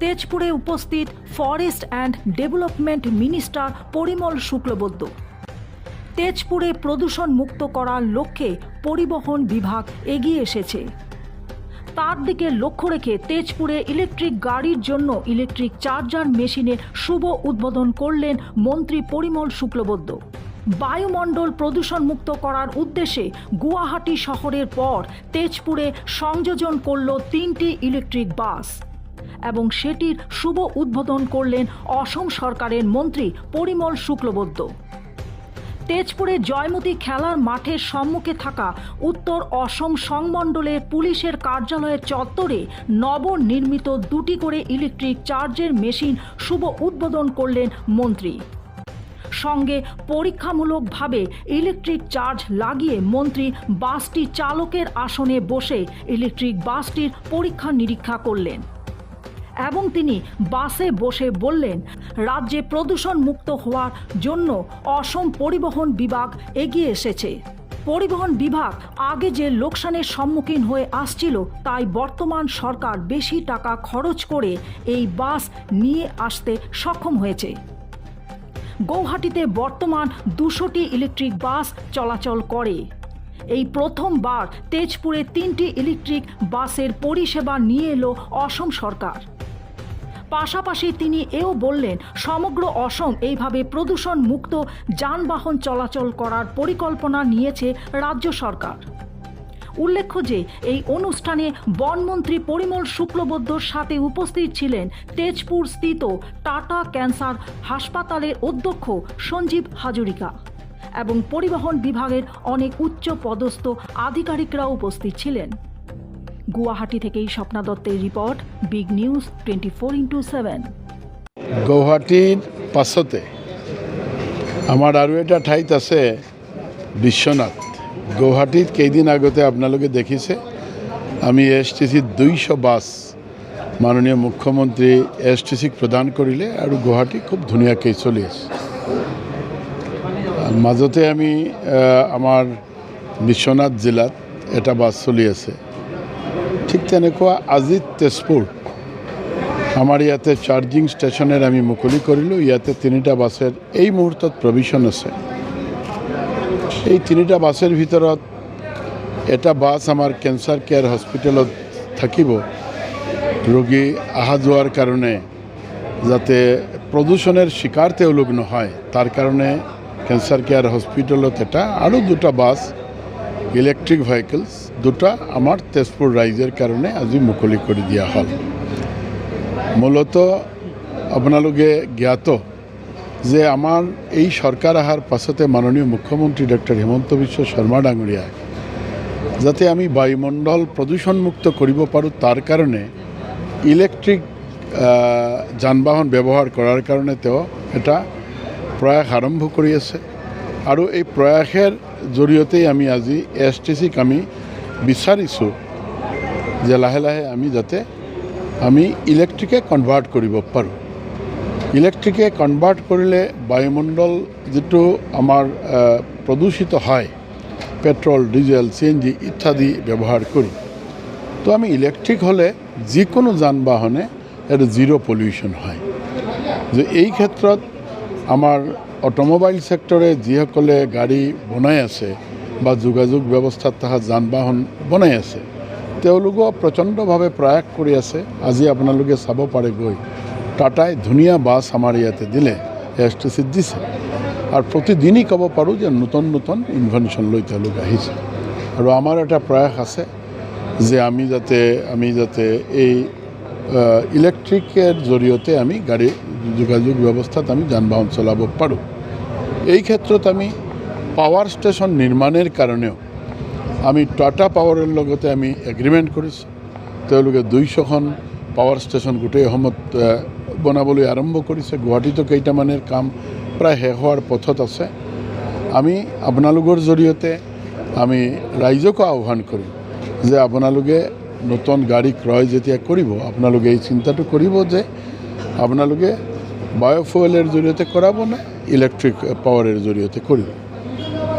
তেজপুরে উপস্থিত forest and development minister Parimal Shuklabaidya. তেজপুরে প্রদূষণ মুক্ত করার লক্ষ্যে পরিবহন বিভাগ এগিয়ে এসেছে। তার দিকে লক্ষ্য রেখে তেজপুরে ইলেকট্রিক গাড়ির জন্য ইলেকট্রিক চার্জার মেশিনের শুভ উদ্বোধন করলেন মন্ত্রী পরিমল শুক্লবৈদ্য। বায়ুমণ্ডল প্রদূষণ মুক্ত করার উদ্দেশ্যে গুয়াহাটি শহরের পর তেজপুরে সংযোজন করল তিনটি ইলেকট্রিক বাস। এবং সেটির শুভ উদ্বোধন করলেন অসম সরকারের মন্ত্রী পরিমল শুক্লবৈদ্য। তেজপুরে জয়মতী খেলার মাঠের সম্মুখে থাকা উত্তর অসম সংমণ্ডলের পুলিশের কার্যালয়ের চত্বরে নবনির্মিত দুটি করে ইলেকট্রিক চার্জের মেশিন শুভ উদ্বোধন করলেন মন্ত্রী। সঙ্গে পরীক্ষামূলকভাবে ইলেকট্রিক চার্জ লাগিয়ে মন্ত্রী বাসটি চালকের আসনে বসে ইলেকট্রিক বাসটির পরীক্ষা নিরীক্ষা করলেন। এবং তিনি বাসে বসে বললেন, রাজ্যে প্রদূষণ মুক্ত হওয়ার জন্য অসম পরিবহন বিভাগ এগিয়ে এসেছে। পরিবহন বিভাগ আগে যে লোকসানের সম্মুখীন হয়ে আসছিল, তাই বর্তমান সরকার বেশি টাকা খরচ করে এই বাস নিয়ে আসতে সক্ষম হয়েছে। গৌহাটিতে বর্তমান দুশোটি ইলেকট্রিক বাস চলাচল করে। এই প্রথমবার তেজপুরে তিনটি ইলেকট্রিক বাসের পরিষেবা নিয়ে এলো অসম সরকার। পাশাপাশি তিনি এও বললেন, সমগ্র অসম এইভাবে প্রদূষণ মুক্ত যানবাহন চলাচল করার পরিকল্পনা নিয়েছে রাজ্য সরকার। উল্লেখ্য যে, এই অনুষ্ঠানে বনমন্ত্রী পরিমল শুক্লবৈদ্যর সাথে উপস্থিত ছিলেন তেজপুর স্থিত টাটা ক্যান্সার হাসপাতালের অধ্যক্ষ সঞ্জীব হাজরিকা এবং পরিবহন বিভাগের অনেক উচ্চ পদস্থ আধিকারিকরা উপস্থিত ছিলেন। গুয়াহাটি থেকেই স্বপ্না দত্তের report, big news twenty four into seven. গুৱাহাটীৰ পাছতে আমাৰ আৰু এটা ঠাইত আছে বিশ্বনাথ। গুৱাহাটীত কেইদিন আগতে আপোনালোকে দেখিছে, আমি এছ টি চিত দুইশ বাছ মাননীয় মুখ্যমন্ত্ৰী এছ টি চিক প্ৰদান কৰিলে আৰু গুৱাহাটী খুব ধুনীয়াকৈ চলি আছে। মাজতে আমি আমাৰ বিশ্বনাথ জিলাত এটা বাছ চলি আছে। ঠিক তেনেকুৱা আজি তেজপুৰ। আমাৰ ইয়াতে চাৰ্জিং ষ্টেচনেৰ আমি মুকলি কৰিলোঁ, ইয়াতে তিনিটা বাছেৰ, এই মুহূৰ্তত প্ৰভিশ্যন আছে। এই তিনিটা বাছেৰ ভিতৰত এটা বাছ আমাৰ কেঞ্চাৰ কেয়াৰ হস্পিটেলত থাকিব। ৰোগী অহা যোৱাৰ কাৰণে যাতে প্ৰদূষণৰ শিকাৰ তেওঁলোক নহয়, তাৰ কাৰণে কেঞ্চাৰ কেয়াৰ হস্পিটেলত এটা আৰু দুটা বাছ ইলেক্ট্ৰিক ভেহিকেলছ দুটা আমাৰ তেজপুৰ ৰাইজৰ কাৰণে আজি মুকলি কৰি দিয়া হ'ল। মূলত আপোনালোকে জ্ঞাত যে আমাৰ এই চৰকাৰ অহাৰ পাছতে মাননীয় মুখ্যমন্ত্ৰী ডক্টৰ হিমন্ত বিশ্ব শৰ্মা ডাঙৰীয়াই যাতে আমি বায়ুমণ্ডল প্ৰদূষণমুক্ত কৰিব পাৰোঁ, তাৰ কাৰণে ইলেক্ট্ৰিক যান বাহন ব্যৱহাৰ কৰাৰ কাৰণে তেওঁ এটা প্ৰয়াস আৰম্ভ কৰি আছে। আৰু এই প্ৰয়াসৰ জৰিয়তেই আমি আজি এছ টি চিক আমি বিচাৰিছোঁ যে লাহে লাহে আমি যাতে আমি ইলেক্ট্ৰিকে কনভাৰ্ট কৰিব পাৰোঁ। ইলেক্ট্ৰিকে কনভাৰ্ট কৰিলে বায়ুমণ্ডল যিটো আমাৰ প্ৰদূষিত হয়, petrol, diesel, C N G ইত্যাদি ব্যৱহাৰ কৰি। তো আমি ইলেক্ট্ৰিক হ'লে যিকোনো যান বাহনে এইটো জিৰ' পলিউশ্যন হয়। যে এই ক্ষেত্ৰত আমাৰ অট'মোবাইল ছেক্টৰে যিসকলে গাড়ী বনাই আছে বা যোগাযোগ ব্যৱস্থাত থকা যান বাহন বনাই আছে তেওঁলোকো প্ৰচণ্ডভাৱে প্ৰয়াস কৰি আছে। আজি আপোনালোকে চাব পাৰে গৈ টাটাই ধুনীয়া বাছ আমাৰ ইয়াতে দিলে, এছ টি চিত দিছে। আৰু প্ৰতিদিনেই ক'ব পাৰোঁ যে নতুন নতুন ইনভেনশ্যন লৈ তেওঁলোক আহিছে। আৰু আমাৰ এটা প্ৰয়াস আছে যে আমি যাতে আমি যাতে এই আহ, ইলেক্ট্ৰিকের জৰিয়তে আমি গাড়ী যোগাযোগ ব্যৱস্থাত আমি যান বাহন চলাব পাৰোঁ এই ক্ষেত্ৰত আমি পাৱাৰ ষ্টেচন নিৰ্মাণৰ কাৰণেও আমি টাটা পাৱাৰৰ লগতে আমি এগ্ৰিমেণ্ট কৰিছোঁ তেওঁলোকে দুইশখন পাৱাৰ ষ্টেচন গোটেই অসমত বনাবলৈ আৰম্ভ কৰিছে। গুৱাহাটীতো কেইটামানৰ কাম প্ৰায় শেষ হোৱাৰ পথত আছে। আমি আপোনালোকৰ জৰিয়তে আমি ৰাইজকো আহ্বান কৰিম যে আপোনালোকে নতুন গাড়ী ক্ৰয় যেতিয়া কৰিব, আপোনালোকে এই চিন্তাটো কৰিব যে আপোনালোকে বায়'ফুৱেলৰ জৰিয়তে কৰাব নে ইলেক্ট্ৰিক পাৱাৰৰ জৰিয়তে কৰিব?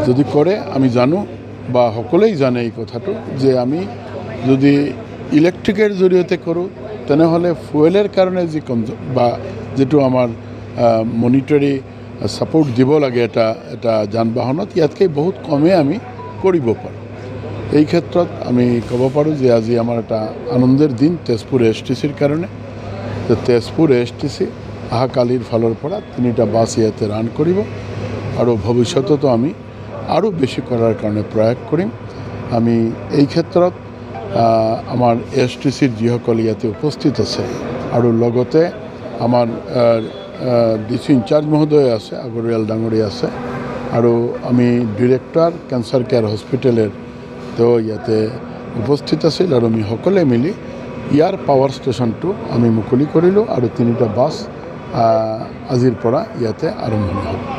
যদি কৰে, আমি জানো বা সকলোৱেই জানে এই কথাটো যে আমি যদি ইলেক্ট্ৰিকের জৰিয়তে কৰোঁ, তেনেহ'লে ফুৱেলৰ কাৰণে যি কনজ- বা যিটো আমাৰ মনিটৰী ছাপৰ্ট দিব লাগে এটা এটা যান বাহনত ইয়াতকৈ বহুত কমেই আমি কৰিব পাৰোঁ। এই ক্ষেত্ৰত আমি ক'ব পাৰোঁ যে আজি আমাৰ এটা আনন্দের দিন তেজপুৰ এছ টি চিৰ কাৰণে। যে তেজপুৰ এছ টি চি অহাকালিৰ ফালৰ পৰা তিনিটা বাছ ইয়াতে ৰান কৰিব আৰু ভৱিষ্যততো আমি আৰু বেছি কৰাৰ কাৰণে প্ৰয়াস কৰিম। আমি এই ক্ষেত্ৰত আমাৰ এছ টি চিৰ যিসকল ইয়াতে উপস্থিত আছে আৰু লগতে আমাৰ ডি চি ইনচাৰ্জ মহোদয় আছে আগৰিয়াল ডাঙৰীয়া আছে। আৰু আমি ডিৰেক্টৰ, কেঞ্চাৰ কেয়াৰ হস্পিটেলৰ তেওঁ ইয়াতে উপস্থিত আছিল আৰু আমি সকলোৱে মিলি ইয়াৰ পাৱাৰ ষ্টেচনটো আমি মুকলি কৰিলোঁ আৰু তিনিটা বাছ আজিৰ পৰা ইয়াতে আৰম্ভণি হ'ব